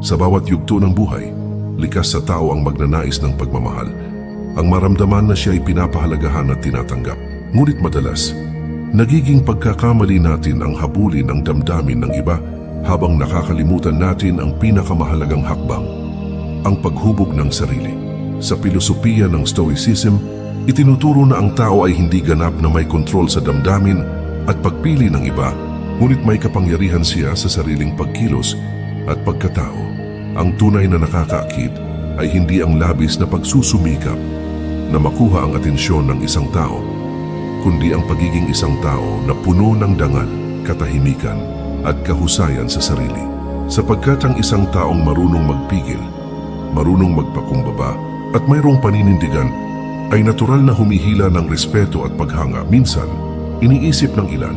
Sa bawat yugto ng buhay, likas sa tao ang magnanais ng pagmamahal. Ang maramdaman na siya ay pinapahalagahan at tinatanggap. Ngunit madalas, nagiging pagkakamali natin ang habulin ang damdamin ng iba habang nakakalimutan natin ang pinakamahalagang hakbang, ang paghubog ng sarili. Sa filosofiya ng Stoicism, itinuturo na ang tao ay hindi ganap na may kontrol sa damdamin at pagpili ng iba, ngunit may kapangyarihan siya sa sariling pagkilos at pagkatao. Ang tunay na nakakaakit ay hindi ang labis na pagsusumikap na makuha ang atensyon ng isang tao, kundi ang pagiging isang tao na puno ng dangal, katahimikan at kahusayan sa sarili. Sapagkat ang isang taong marunong magpigil, marunong magpakumbaba at mayroong paninindigan ay natural na humihila ng respeto at paghanga. Minsan, iniisip ng ilan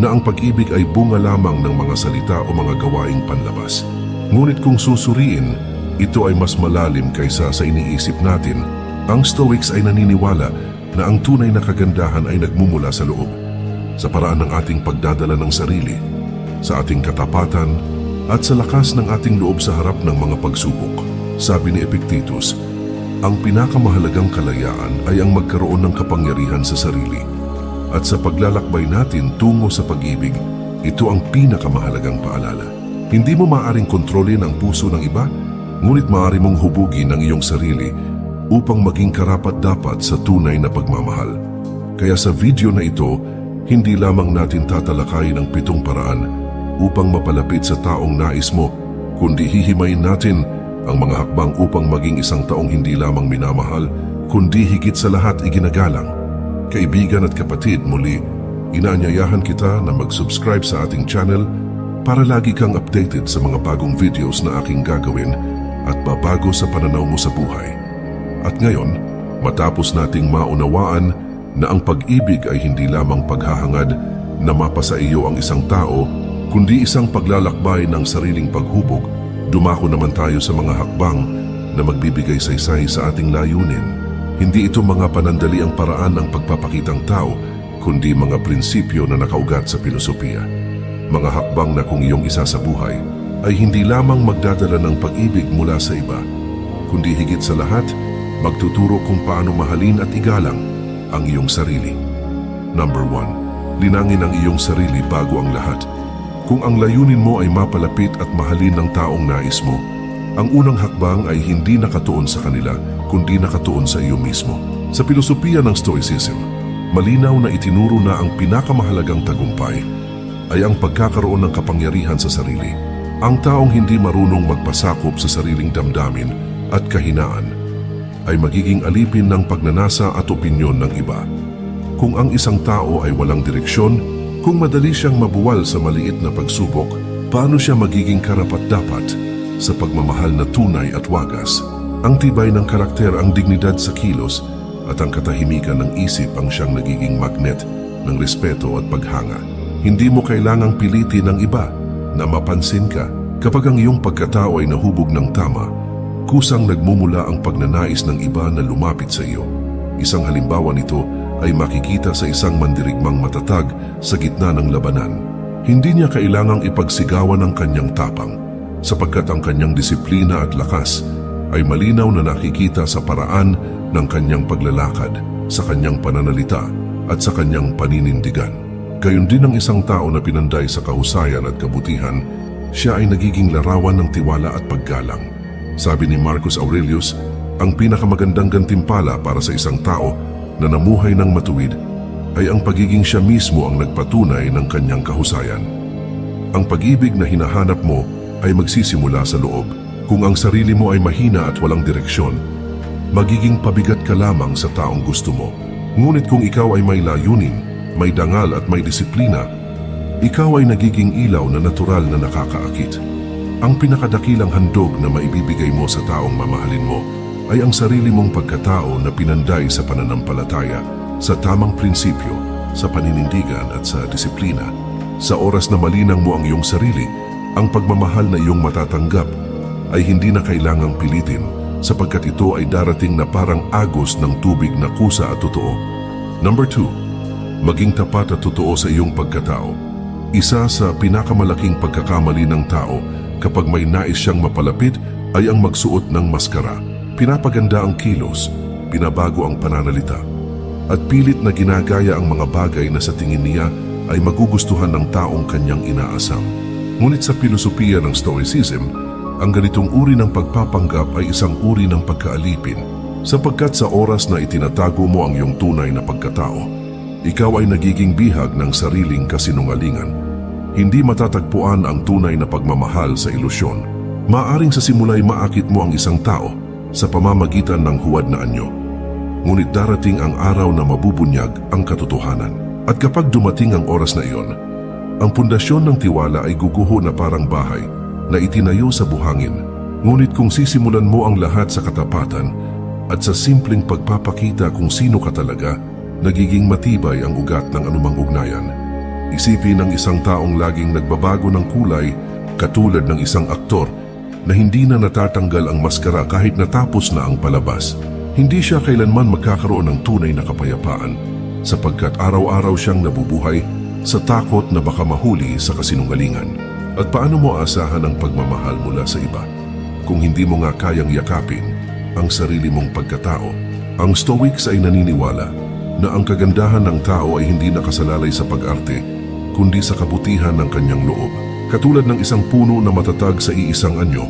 na ang pag-ibig ay bunga lamang ng mga salita o mga gawaing panlabas. Ngunit kung susuriin, ito ay mas malalim kaysa sa iniisip natin. Ang Stoics ay naniniwala na ang tunay na kagandahan ay nagmumula sa loob, sa paraan ng ating pagdadala ng sarili, sa ating katapatan, at sa lakas ng ating loob sa harap ng mga pagsubok. Sabi ni Epictetus, ang pinakamahalagang kalayaan ay ang magkaroon ng kapangyarihan sa sarili. At sa paglalakbay natin tungo sa pag-ibig, ito ang pinakamahalagang paalala. Hindi mo maaaring kontrolin ang puso ng iba, ngunit maaari mong hubugin ang iyong sarili upang maging karapat-dapat sa tunay na pagmamahal. Kaya sa video na ito, hindi lamang natin tatalakayin ang pitong paraan upang mapalapit sa taong nais mo, kundi hihimayin natin ang mga hakbang upang maging isang taong hindi lamang minamahal, kundi higit sa lahat iginagalang. Kaibigan at kapatid, muli, inaanyayahan kita na mag-subscribe sa ating channel para lagi kang updated sa mga bagong videos na aking gagawin at babago sa pananaw mo sa buhay. At ngayon, matapos nating maunawaan na ang pag-ibig ay hindi lamang paghahangad na mapasa iyo ang isang tao, kundi isang paglalakbay ng sariling paghubog, dumako naman tayo sa mga hakbang na magbibigay saysay sa ating layunin. Hindi ito mga panandali ang paraan ng pagpapakitang tao, kundi mga prinsipyo na nakaugat sa filosofiya. Mga hakbang na kung iyong isa sa buhay ay hindi lamang magdadala ng pag-ibig mula sa iba, kundi higit sa lahat, magtuturo kung paano mahalin at igalang ang iyong sarili. Number 1. Linangin ang iyong sarili bago ang lahat. Kung ang layunin mo ay mapalapit at mahalin ng taong nais mo, ang unang hakbang ay hindi nakatuon sa kanila, kundi nakatuon sa iyo mismo. Sa filosofiya ng Stoicism, malinaw na itinuro na ang pinakamahalagang tagumpay ay ang pagkakaroon ng kapangyarihan sa sarili. Ang taong hindi marunong magpasakop sa sariling damdamin at kahinaan ay magiging alipin ng pagnanasa at opinyon ng iba. Kung ang isang tao ay walang direksyon, kung madali siyang mabuwal sa maliit na pagsubok, paano siya magiging karapat-dapat sa pagmamahal na tunay at wagas? Ang tibay ng karakter, ang dignidad sa kilos, at ang katahimikan ng isip ang siyang nagiging magnet ng respeto at paghanga. Hindi mo kailangang pilitin ng iba na mapansin ka kapag ang iyong pagkatao ay nahubog ng tama, kusang nagmumula ang pagnanais ng iba na lumapit sa iyo. Isang halimbawa nito ay makikita sa isang mandirigmang matatag sa gitna ng labanan. Hindi niya kailangang ipagsigawan ang kanyang tapang sapagkat ang kanyang disiplina at lakas ay malinaw na nakikita sa paraan ng kanyang paglalakad, sa kanyang pananalita at sa kanyang paninindigan. Gayon din ang isang tao na pinanday sa kahusayan at kabutihan, siya ay nagiging larawan ng tiwala at paggalang. Sabi ni Marcus Aurelius, ang pinakamagandang gantimpala para sa isang tao na namuhay ng matuwid ay ang pagiging siya mismo ang nagpatunay ng kanyang kahusayan. Ang pag-ibig na hinahanap mo ay magsisimula sa loob. Kung ang sarili mo ay mahina at walang direksyon, magiging pabigat ka lamang sa taong gusto mo. Ngunit kung ikaw ay may layunin, may dangal at may disiplina, ikaw ay nagiging ilaw na natural na nakakaakit. Ang pinakadakilang handog na maibibigay mo sa taong mamahalin mo ay ang sarili mong pagkatao na pinanday sa pananampalataya, sa tamang prinsipyo, sa paninindigan at sa disiplina. Sa oras na malinang mo ang iyong sarili, ang pagmamahal na iyong matatanggap ay hindi na kailangang pilitin sapagkat ito ay darating na parang agos ng tubig na kusa at totoo. Number 2. Maging tapat at totoo sa iyong pagkatao. Isa sa pinakamalaking pagkakamali ng tao Kapag may nais siyang mapalapit ay ang magsuot ng maskara. Pinapaganda ang kilos, binabago ang pananalita, at pilit na ginagaya ang mga bagay na sa tingin niya ay magugustuhan ng taong kanyang inaasam. Ngunit sa filosofiya ng Stoicism, ang ganitong uri ng pagpapanggap ay isang uri ng pagkaalipin sapagkat sa oras na itinatago mo ang iyong tunay na pagkatao, ikaw ay nagiging bihag ng sariling kasinungalingan. Hindi matatagpuan ang tunay na pagmamahal sa ilusyon. Maaring sa simula'y maakit mo ang isang tao sa pamamagitan ng huwad na anyo. Ngunit darating ang araw na mabubunyag ang katotohanan. At kapag dumating ang oras na iyon, ang pundasyon ng tiwala ay guguho na parang bahay na itinayo sa buhangin. Ngunit kung sisimulan mo ang lahat sa katapatan at sa simpleng pagpapakita kung sino ka talaga, nagiging matibay ang ugat ng anumang ugnayan. Isipin ng isang taong laging nagbabago ng kulay katulad ng isang aktor na hindi na natatanggal ang maskara kahit natapos na ang palabas. Hindi siya kailanman magkakaroon ng tunay na kapayapaan sapagkat araw-araw siyang nabubuhay sa takot na baka mahuli sa kasinungalingan. At paano mo asahan ang pagmamahal mula sa iba kung hindi mo nga kayang yakapin ang sarili mong pagkatao? Ang Stoics ay naniniwala na ang kagandahan ng tao ay hindi nakasalalay sa pag-arte kundi sa kabutihan ng kanyang loob. Katulad ng isang puno na matatag sa iisang anyo,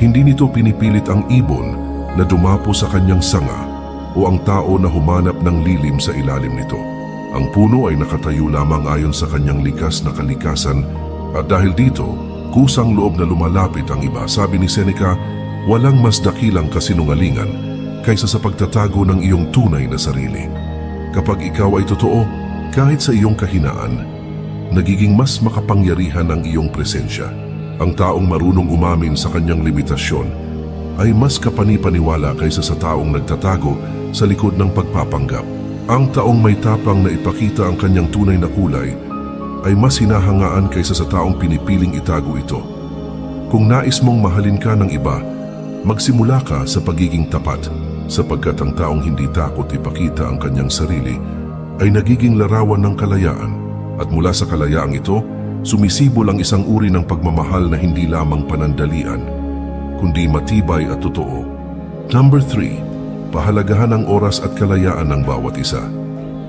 hindi nito pinipilit ang ibon na dumapo sa kanyang sanga o ang tao na humanap ng lilim sa ilalim nito. Ang puno ay nakatayo lamang ayon sa kanyang likas na kalikasan at dahil dito, kusang loob na lumalapit ang iba. Sabi ni Seneca, walang mas dakilang kasinungalingan kaysa sa pagtatago ng iyong tunay na sarili. Kapag ikaw ay totoo, kahit sa iyong kahinaan, nagiging mas makapangyarihan ang iyong presensya. Ang taong marunong umamin sa kanyang limitasyon ay mas kapanipaniwala kaysa sa taong nagtatago sa likod ng pagpapanggap. Ang taong may tapang na ipakita ang kanyang tunay na kulay ay mas hinahangaan kaysa sa taong pinipiling itago ito. Kung nais mong mahalin ka ng iba, magsimula ka sa pagiging tapat sapagkat ang taong hindi takot ipakita ang kanyang sarili ay nagiging larawan ng kalayaan at mula sa kalayaang ito, sumisibol ang isang uri ng pagmamahal na hindi lamang panandalian, kundi matibay at totoo. Number 3. Pahalagahan ang oras at kalayaan ng bawat isa.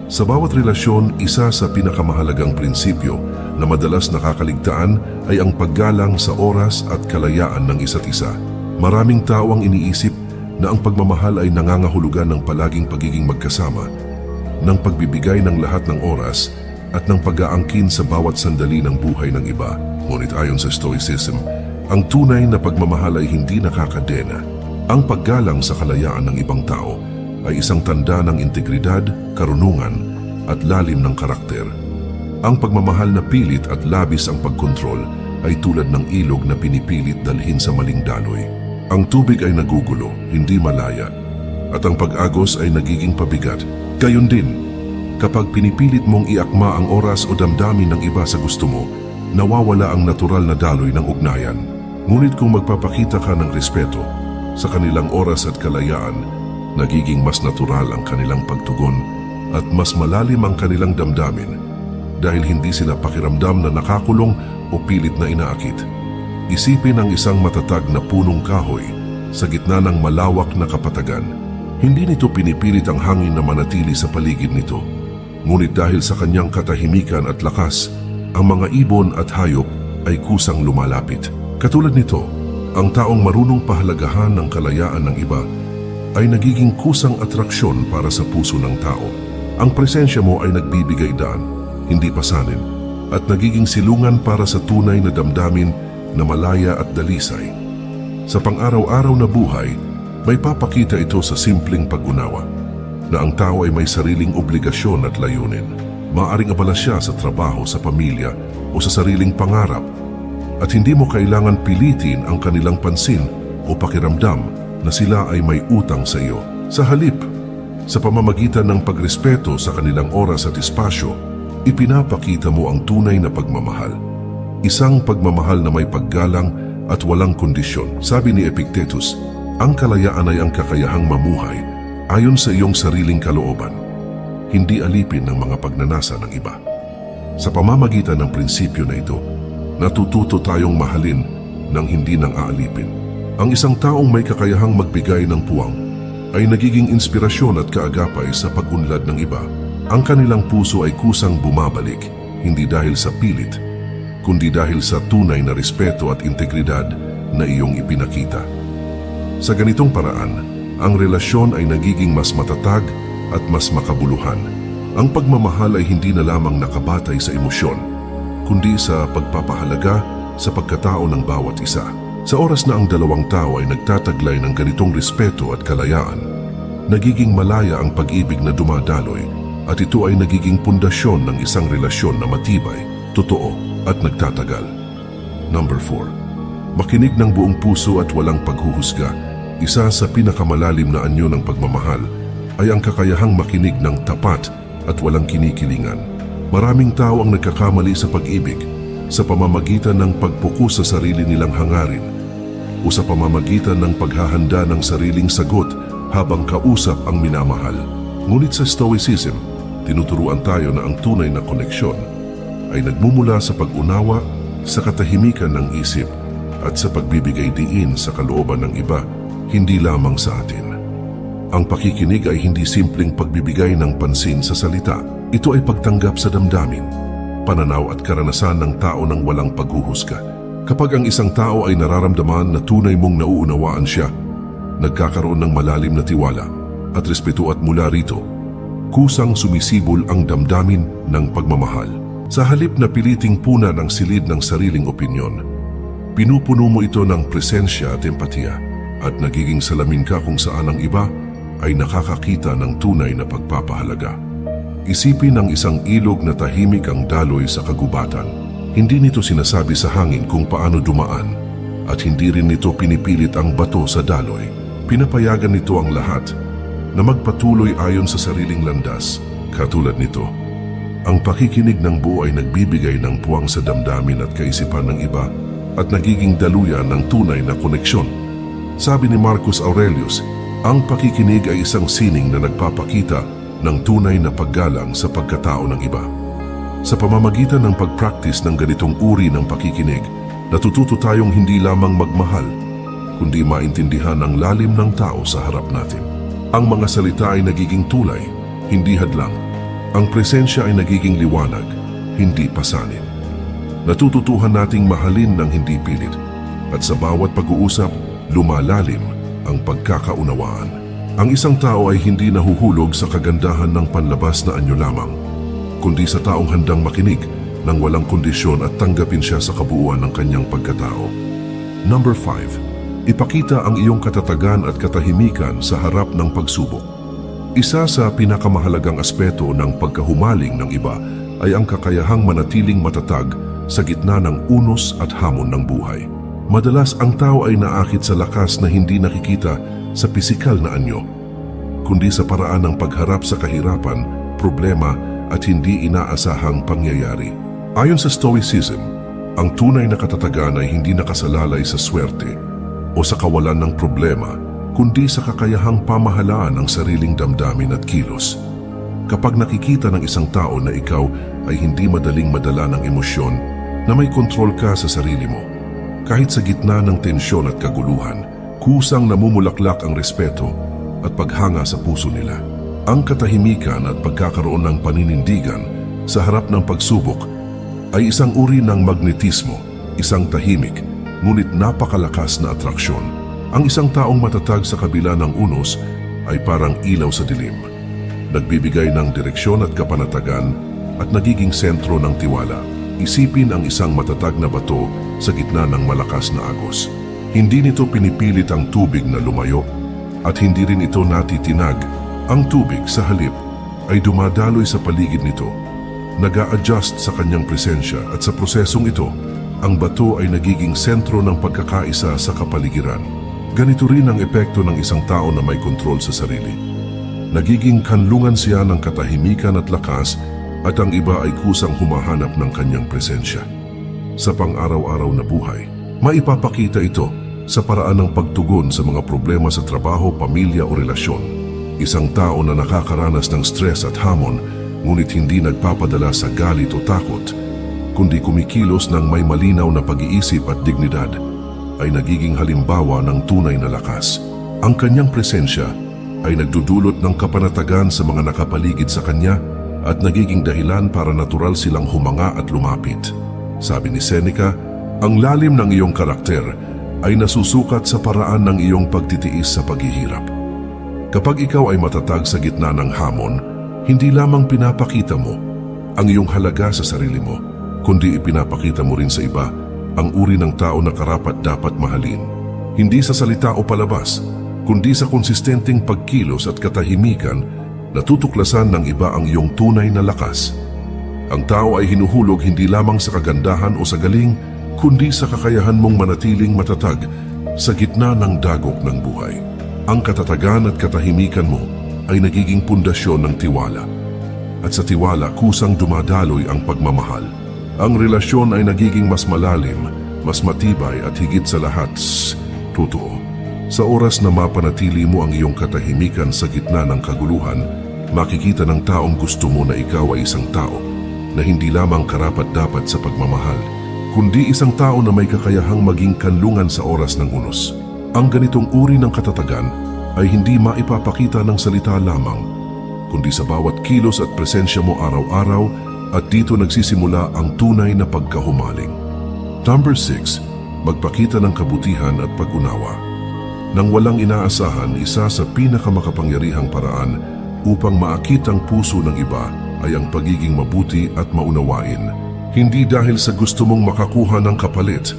Sa bawat relasyon, isa sa pinakamahalagang prinsipyo na madalas nakakaligtaan ay ang paggalang sa oras at kalayaan ng isa't isa. Maraming tao ang iniisip na ang pagmamahal ay nangangahulugan ng palaging pagiging magkasama, ng pagbibigay ng lahat ng oras at ng pag-aangkin sa bawat sandali ng buhay ng iba. Ngunit ayon sa Stoicism, ang tunay na pagmamahal ay hindi nakakadena. Ang paggalang sa kalayaan ng ibang tao ay isang tanda ng integridad, karunungan at lalim ng karakter. Ang pagmamahal na pilit at labis ang pagkontrol ay tulad ng ilog na pinipilit dalhin sa maling daloy. Ang tubig ay nagugulo, hindi malaya, at ang pag-agos ay nagiging pabigat. Gayon din, kapag pinipilit mong iakma ang oras o damdamin ng iba sa gusto mo, nawawala ang natural na daloy ng ugnayan. Ngunit kung magpapakita ka ng respeto sa kanilang oras at kalayaan, nagiging mas natural ang kanilang pagtugon at mas malalim ang kanilang damdamin dahil hindi sila pakiramdam na nakakulong o pilit na inaakit. Isipin ang isang matatag na punong kahoy sa gitna ng malawak na kapatagan. Hindi nito pinipilit ang hangin na manatili sa paligid nito. Ngunit dahil sa kanyang katahimikan at lakas, ang mga ibon at hayop ay kusang lumalapit. Katulad nito, ang taong marunong pahalagahan ng kalayaan ng iba ay nagiging kusang atraksyon para sa puso ng tao. Ang presensya mo ay nagbibigay daan, hindi pasanin, at nagiging silungan para sa tunay na damdamin na malaya at dalisay. Sa pang-araw-araw na buhay, may papakita ito sa simpleng pag-unawa na ang tao ay may sariling obligasyon at layunin. Maaring abala siya sa trabaho, sa pamilya o sa sariling pangarap at hindi mo kailangan pilitin ang kanilang pansin o pakiramdam na sila ay may utang sa iyo. Sa halip, sa pamamagitan ng pagrespeto sa kanilang oras at espasyo, ipinapakita mo ang tunay na pagmamahal. Isang pagmamahal na may paggalang at walang kondisyon. Sabi ni Epictetus, ang kalayaan ay ang kakayahang mamuhay ayon sa iyong sariling kalooban, hindi alipin ng mga pagnanasa ng iba. Sa pamamagitan ng prinsipyo na ito, natututo tayong mahalin ng hindi nang aalipin. Ang isang taong may kakayahang magbigay ng puwang ay nagiging inspirasyon at kaagapay sa pag-unlad ng iba. Ang kanilang puso ay kusang bumabalik, hindi dahil sa pilit, kundi dahil sa tunay na respeto at integridad na iyong ipinakita. Sa ganitong paraan, ang relasyon ay nagiging mas matatag at mas makabuluhan. Ang pagmamahal ay hindi na lamang nakabatay sa emosyon, kundi sa pagpapahalaga sa pagkatao ng bawat isa. Sa oras na ang dalawang tao ay nagtataglay ng ganitong respeto at kalayaan, nagiging malaya ang pag-ibig na dumadaloy at ito ay nagiging pundasyon ng isang relasyon na matibay, totoo at nagtatagal. Number 4. Makinig ng buong puso at walang paghuhusga. Isa sa pinakamalalim na anyo ng pagmamahal ay ang kakayahang makinig ng tapat at walang kinikilingan. Maraming tao ang nagkakamali sa pag-ibig sa pamamagitan ng pagpukus sa sarili nilang hangarin o sa pamamagitan ng paghahanda ng sariling sagot habang kausap ang minamahal. Ngunit sa Stoicism, tinuturuan tayo na ang tunay na koneksyon ay nagmumula sa pag-unawa, sa katahimikan ng isip at sa pagbibigay diin sa kalooban ng iba, hindi lamang sa atin. Ang pakikinig ay hindi simpleng pagbibigay ng pansin sa salita. Ito ay pagtanggap sa damdamin, pananaw at karanasan ng tao ng walang paghuhusga. Kapag ang isang tao ay nararamdaman na tunay mong nauunawaan siya, nagkakaroon ng malalim na tiwala at respeto at mula rito, kusang sumisibol ang damdamin ng pagmamahal. Sa halip na piliting puna ng silid ng sariling opinyon, pinupuno mo ito ng presensya at empatiya at nagiging salamin ka kung saan ang iba ay nakakakita ng tunay na pagpapahalaga. Isipin ang isang ilog na tahimik ang daloy sa kagubatan. Hindi nito sinasabi sa hangin kung paano dumaan at hindi rin nito pinipilit ang bato sa daloy. Pinapayagan nito ang lahat na magpatuloy ayon sa sariling landas. Katulad nito, ang pakikinig ng buo ay nagbibigay ng puwang sa damdamin at kaisipan ng iba at nagiging daluyan ng tunay na koneksyon. Sabi ni Marcus Aurelius, ang pakikinig ay isang sining na nagpapakita ng tunay na paggalang sa pagkatao ng iba. Sa pamamagitan ng pag-practice ng ganitong uri ng pakikinig, natututo tayong hindi lamang magmahal, kundi maintindihan ang lalim ng tao sa harap natin. Ang mga salita ay nagiging tulay, hindi hadlang. Ang presensya ay nagiging liwanag, hindi pasanin. Natututuhan nating mahalin ng hindi pilit at sa bawat pag-uusap, lumalalim ang pagkakaunawaan. Ang isang tao ay hindi nahuhulog sa kagandahan ng panlabas na anyo lamang, kundi sa taong handang makinig ng walang kondisyon at tanggapin siya sa kabuuan ng kanyang pagkatao. Number 5. Ipakita ang iyong katatagan at katahimikan sa harap ng pagsubok. Isa sa pinakamahalagang aspeto ng pagkahumaling ng iba ay ang kakayahang manatiling matatag sa gitna ng unos at hamon ng buhay. Madalas ang tao ay naakit sa lakas na hindi nakikita sa pisikal na anyo, kundi sa paraan ng pagharap sa kahirapan, problema at hindi inaasahang pangyayari. Ayon sa Stoicism, ang tunay na katatagan ay hindi nakasalalay sa swerte o sa kawalan ng problema, kundi sa kakayahang pamahalaan ng sariling damdamin at kilos. Kapag nakikita ng isang tao na ikaw ay hindi madaling madala ng emosyon, na may kontrol ka sa sarili mo, kahit sa gitna ng tensyon at kaguluhan, kusang namumulaklak ang respeto at paghanga sa puso nila. Ang katahimikan at pagkakaroon ng paninindigan sa harap ng pagsubok ay isang uri ng magnetismo, isang tahimik, ngunit napakalakas na atraksyon. Ang isang taong matatag sa kabila ng unos ay parang ilaw sa dilim. Nagbibigay ng direksyon at kapanatagan at nagiging sentro ng tiwala. Isipin ang isang matatag na bato sa gitna ng malakas na agos. Hindi nito pinipilit ang tubig na lumayo at hindi rin ito natitinag. Ang tubig sa halip ay dumadaloy sa paligid nito, nag adjust sa kanyang presensya at sa prosesong ito, ang bato ay nagiging sentro ng pagkakaisa sa kapaligiran. Ganito rin ang epekto ng isang tao na may kontrol sa sarili. Nagiging kanlungan siya ng katahimikan at lakas at ang iba ay kusang humahanap ng kanyang presensya. Sa pang-araw-araw na buhay, maipapakita ito sa paraan ng pagtugon sa mga problema sa trabaho, pamilya o relasyon. Isang tao na nakakaranas ng stress at hamon ngunit hindi nagpapadala sa galit o takot, kundi kumikilos ng may malinaw na pag-iisip at dignidad, ay nagiging halimbawa ng tunay na lakas. Ang kanyang presensya ay nagdudulot ng kapanatagan sa mga nakapaligid sa kanya at nagiging dahilan para natural silang humanga at lumapit. Sabi ni Seneca, ang lalim ng iyong karakter ay nasusukat sa paraan ng iyong pagtitiis sa paghihirap. Kapag ikaw ay matatag sa gitna ng hamon, hindi lamang pinapakita mo ang iyong halaga sa sarili mo, kundi ipinapakita mo rin sa iba ang uri ng tao na karapat dapat mahalin. Hindi sa salita o palabas, kundi sa konsistenteng pagkilos at katahimikan natutuklasan ng iba ang iyong tunay na lakas. Ang tao ay hinuhulog hindi lamang sa kagandahan o sa galing, kundi sa kakayahan mong manatiling matatag sa gitna ng dagok ng buhay. Ang katatagan at katahimikan mo ay nagiging pundasyon ng tiwala. At sa tiwala kusang dumadaloy ang pagmamahal. Ang relasyon ay nagiging mas malalim, mas matibay at higit sa lahat, totoo. Sa oras na mapanatili mo ang iyong katahimikan sa gitna ng kaguluhan, makikita ng taong gusto mo na ikaw ay isang tao na hindi lamang karapat dapat sa pagmamahal, kundi isang tao na may kakayahang maging kanlungan sa oras ng unos. Ang ganitong uri ng katatagan ay hindi maipapakita ng salita lamang, kundi sa bawat kilos at presensya mo araw-araw at dito nagsisimula ang tunay na pagkahumaling. Number 6. Magpakita ng kabutihan at pag-unawa. Nang walang inaasahan, isa sa pinakamakapangyarihang paraan upang maakit ang puso ng iba ay ang pagiging mabuti at maunawain. Hindi dahil sa gusto mong makakuha ng kapalit,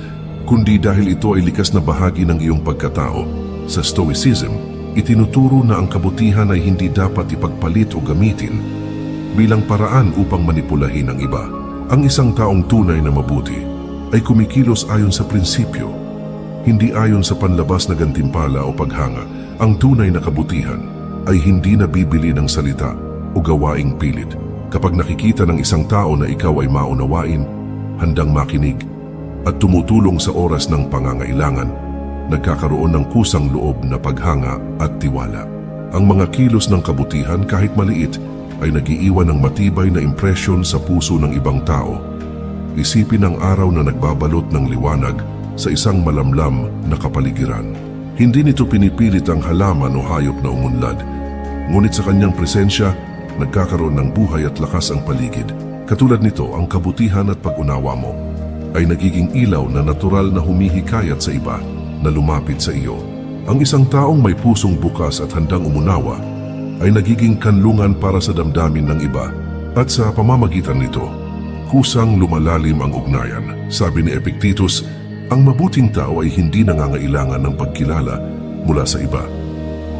kundi dahil ito ay likas na bahagi ng iyong pagkatao. Sa Stoicism, itinuturo na ang kabutihan ay hindi dapat ipagpalit o gamitin bilang paraan upang manipulahin ang iba. Ang isang taong tunay na mabuti ay kumikilos ayon sa prinsipyo, hindi ayon sa panlabas na gantimpala o paghanga. Ang tunay na kabutihan ay hindi nabibili ng salita o gawaing pilit. Kapag nakikita ng isang tao na ikaw ay maunawain, handang makinig, at tumutulong sa oras ng pangangailangan, nagkakaroon ng kusang loob na paghanga at tiwala. Ang mga kilos ng kabutihan kahit maliit ay nagiiwan ng matibay na impresyon sa puso ng ibang tao. Isipin ang araw na nagbabalot ng liwanag sa isang malamlam na kapaligiran. Hindi nito pinipilit ang halaman o hayop na umunlad, ngunit sa kanyang presensya, nagkakaroon ng buhay at lakas ang paligid. Katulad nito, ang kabutihan at pag-unawa mo ay nagiging ilaw na natural na humihikayat sa iba na lumapit sa iyo. Ang isang taong may pusong bukas at handang umunawa ay nagiging kanlungan para sa damdamin ng iba at sa pamamagitan nito, kusang lumalalim ang ugnayan. Sabi ni Epictetus, ang mabuting tao ay hindi nangangailangan ng pagkilala mula sa iba.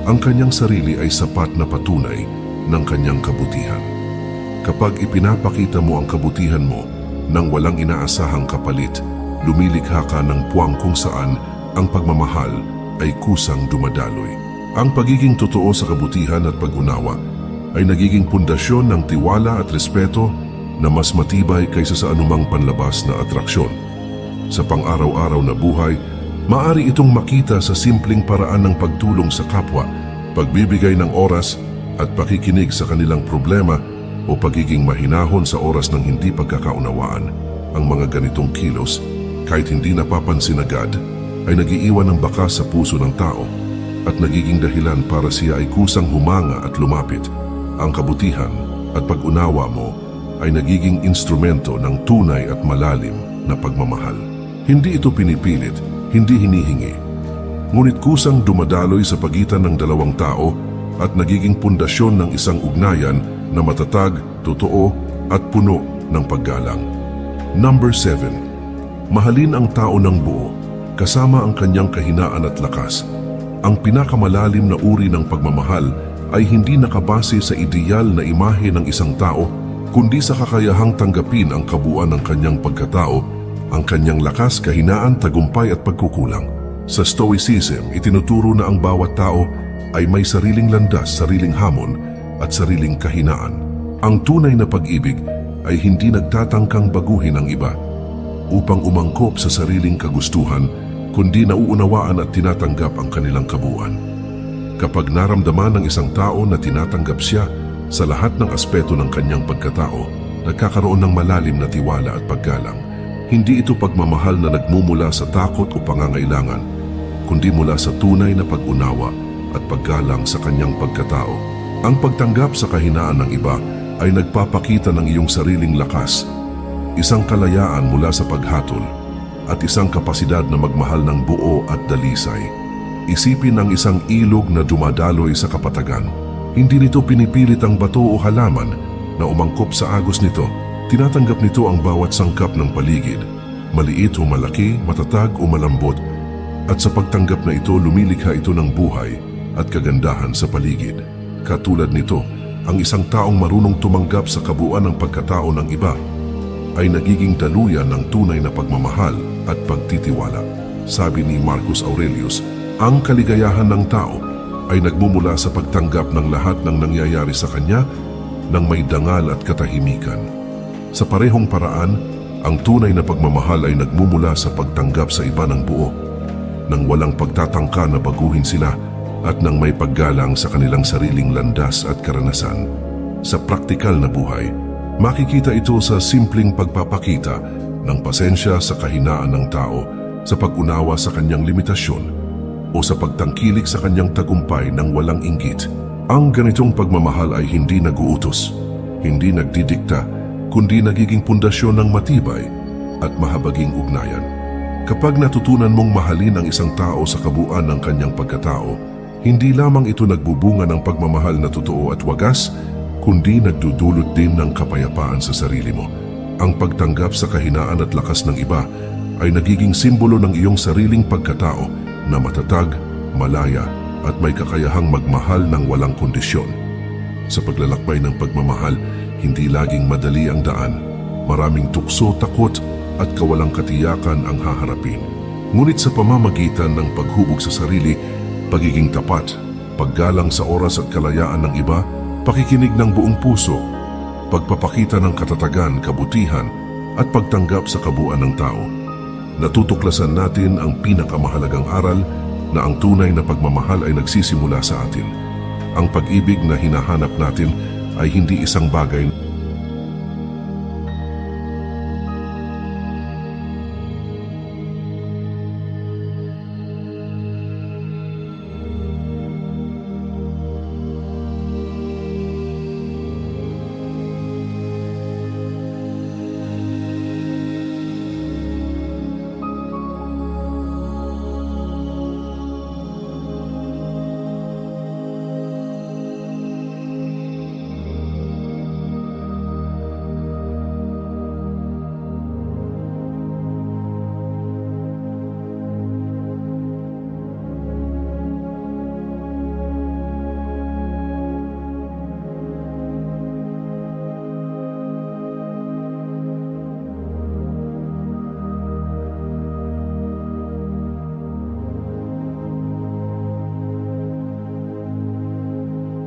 Ang kanyang sarili ay sapat na patunay ng kanyang kabutihan. Kapag ipinapakita mo ang kabutihan mo nang walang inaasahang kapalit, lumilikha ka ng puwang kung saan ang pagmamahal ay kusang dumadaloy. Ang pagiging totoo sa kabutihan at pag-unawa ay nagiging pundasyon ng tiwala at respeto na mas matibay kaysa sa anumang panlabas na atraksyon. Sa pang-araw-araw na buhay, maari itong makita sa simpleng paraan ng pagtulong sa kapwa, pagbibigay ng oras at pakikinig sa kanilang problema o pagiging mahinahon sa oras ng hindi pagkakaunawaan. Ang mga ganitong kilos, kahit hindi napapansin agad, ay nagiiwan ng bakas sa puso ng tao at nagiging dahilan para siya ay kusang humanga at lumapit. Ang kabutihan at pag-unawa mo ay nagiging instrumento ng tunay at malalim na pagmamahal. Hindi ito pinipilit, hindi hinihingi. Ngunit kusang dumadaloy sa pagitan ng dalawang tao at nagiging pundasyon ng isang ugnayan na matatag, totoo at puno ng paggalang. Number 7. Mahalin ang tao ng buo kasama ang kanyang kahinaan at lakas. Ang pinakamalalim na uri ng pagmamahal ay hindi nakabase sa ideal na imahe ng isang tao, kundi sa kakayahang tanggapin ang kabuuan ng kanyang pagkatao, ang kanyang lakas, kahinaan, tagumpay at pagkukulang. Sa Stoicism, itinuturo na ang bawat tao ay may sariling landas, sariling hamon at sariling kahinaan. Ang tunay na pag-ibig ay hindi nagtatangkang baguhin ang iba upang umangkop sa sariling kagustuhan, kundi nauunawaan at tinatanggap ang kanilang kabuuan. Kapag naramdaman ng isang tao na tinatanggap siya sa lahat ng aspeto ng kanyang pagkatao, nagkakaroon ng malalim na tiwala at paggalang. Hindi ito pagmamahal na nagmumula sa takot o pangangailangan, kundi mula sa tunay na pag-unawa at paggalang sa kanyang pagkatao. Ang pagtanggap sa kahinaan ng iba ay nagpapakita ng iyong sariling lakas, isang kalayaan mula sa paghatol, at isang kapasidad na magmahal ng buo at dalisay. Isipin ang isang ilog na dumadaloy sa kapatagan. Hindi nito pinipilit ang bato o halaman na umangkop sa agos nito. Tinatanggap nito ang bawat sangkap ng paligid, maliit o malaki, matatag o malambot, at sa pagtanggap na ito lumilikha ito ng buhay at kagandahan sa paligid. Katulad nito, ang isang taong marunong tumanggap sa kabuuan ng pagkatao ng iba ay nagiging daluyan ng tunay na pagmamahal at pagtitiwala. Sabi ni Marcus Aurelius, ang kaligayahan ng tao ay nagmumula sa pagtanggap ng lahat ng nangyayari sa kanya ng may dangal at katahimikan. Sa parehong paraan, ang tunay na pagmamahal ay nagmumula sa pagtanggap sa iba ng buo, nang walang pagtatangka na baguhin sila at nang may paggalang sa kanilang sariling landas at karanasan. Sa praktikal na buhay, makikita ito sa simpleng pagpapakita ng pasensya sa kahinaan ng tao, sa pag-unawa sa kanyang limitasyon, o sa pagtangkilik sa kanyang tagumpay ng walang inggit. Ang ganitong pagmamahal ay hindi naguutos, hindi nagdidikta, kundi nagiging pundasyon ng matibay at mahabaging ugnayan. Kapag natutunan mong mahalin ang isang tao sa kabuuan ng kanyang pagkatao, hindi lamang ito nagbubunga ng pagmamahal na totoo at wagas, kundi nagdudulot din ng kapayapaan sa sarili mo. Ang pagtanggap sa kahinaan at lakas ng iba ay nagiging simbolo ng iyong sariling pagkatao na matatag, malaya at may kakayahang magmahal ng walang kondisyon. Sa paglalakbay ng pagmamahal, hindi laging madali ang daan. Maraming tukso, takot at kawalang katiyakan ang haharapin. Ngunit sa pamamagitan ng paghubog sa sarili, pagiging tapat, paggalang sa oras at kalayaan ng iba, pakikinig ng buong puso, pagpapakita ng katatagan, kabutihan at pagtanggap sa kabuuan ng tao. Natutuklasan natin ang pinakamahalagang aral na ang tunay na pagmamahal ay nagsisimula sa atin. Ang pag-ibig na hinahanap natin ay hindi isang bagay